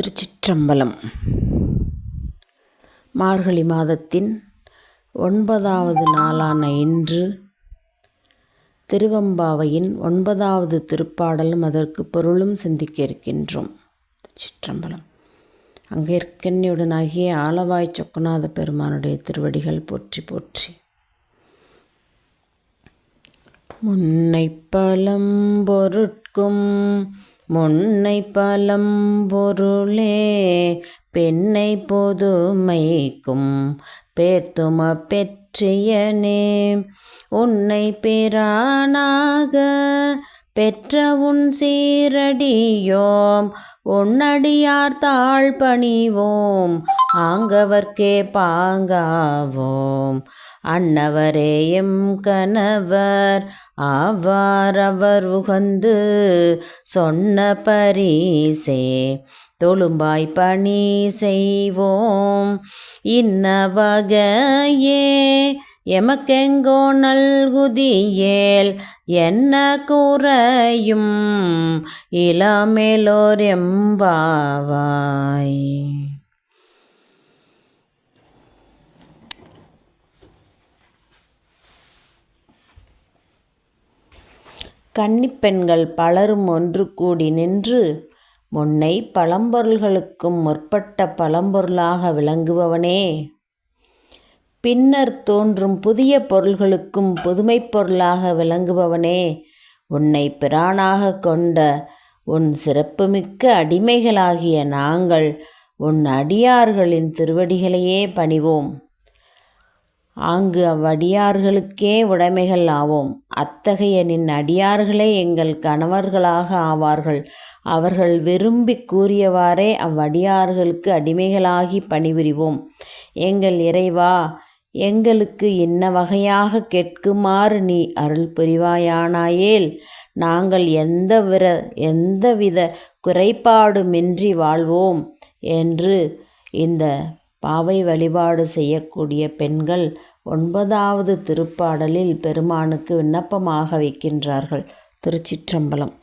திருச்சிற்றம்பலம். மார்கழி மாதத்தின் ஒன்பதாவது நாளான இன்று திருவம்பாவையின் ஒன்பதாவது திருப்பாடலும் அதற்கு பொருளும் சிந்திக்க இருக்கின்றோம். திருச்சிற்றம்பலம். அங்கே ஆலவாய் சொக்கநாத பெருமானுடைய திருவடிகள் போற்றி போற்றி. முன்னை பலம் பொருட்கும் முன்னை பலம் பொருளே பெண்ணை பொதுமைக்கும் பேர்த்தும பெற்றியனே. உன்னை பிரானாக பெற்ற உன் சீரடியோம் உன்னடியார் தாழ் பணிவோம் ஆங்கவர்க்கே பாங்காவோம். அன்னவரே எம் கணவர் ஆவார் அவர் உகந்து சொன்ன பரிசே. தொழும்பாய் பணி செய்வோம். இன்ன வகையே எமக்கெங்கோ நல்குதியேல் என்ன கூறையும் இளமேலோர் எம்பாவாய். கன்னிப்பெண்கள் பலரும் ஒன்று கூடி நின்று முன்னை பழம்பொருள்களுக்கும் முற்பட்ட பழம்பொருளாக விளங்குபவனே. பின்னர் தோன்றும் புதிய பொருள்களுக்கும் புதுமைப் பொருளாக விளங்குபவனே. உன்னை பிரானாக கொண்ட உன் சிறப்புமிக்க அடிமைகளாகிய நாங்கள் உன் அடியார்களின் திருவடிகளையே பணிவோம். ஆங்கு அவ்வடியார்களுக்கே உடைமைகள் ஆவோம். அத்தகைய நின் அடியார்களே எங்கள் கணவர்களாக ஆவார்கள். அவர்கள் விரும்பி கூறியவாறே அவ்வடியார்களுக்கு அடிமைகளாகி பணிபுரிவோம். எங்கள் இறைவா எங்களுக்கு இன்ன வகையாக கேட்குமாறு நீ அருள் புரிவாயானாயேல் நாங்கள் எந்த விர எந்தவித குறைபாடுமின்றி வாழ்வோம் என்று இந்த பாவை வழிபாடு செய்யக்கூடிய பெண்கள் ஒன்பதாவது திருப்பாடலில் பெருமானுக்கு விண்ணப்பமாக வைக்கின்றார்கள் திருச்சிற்றம்பலம்.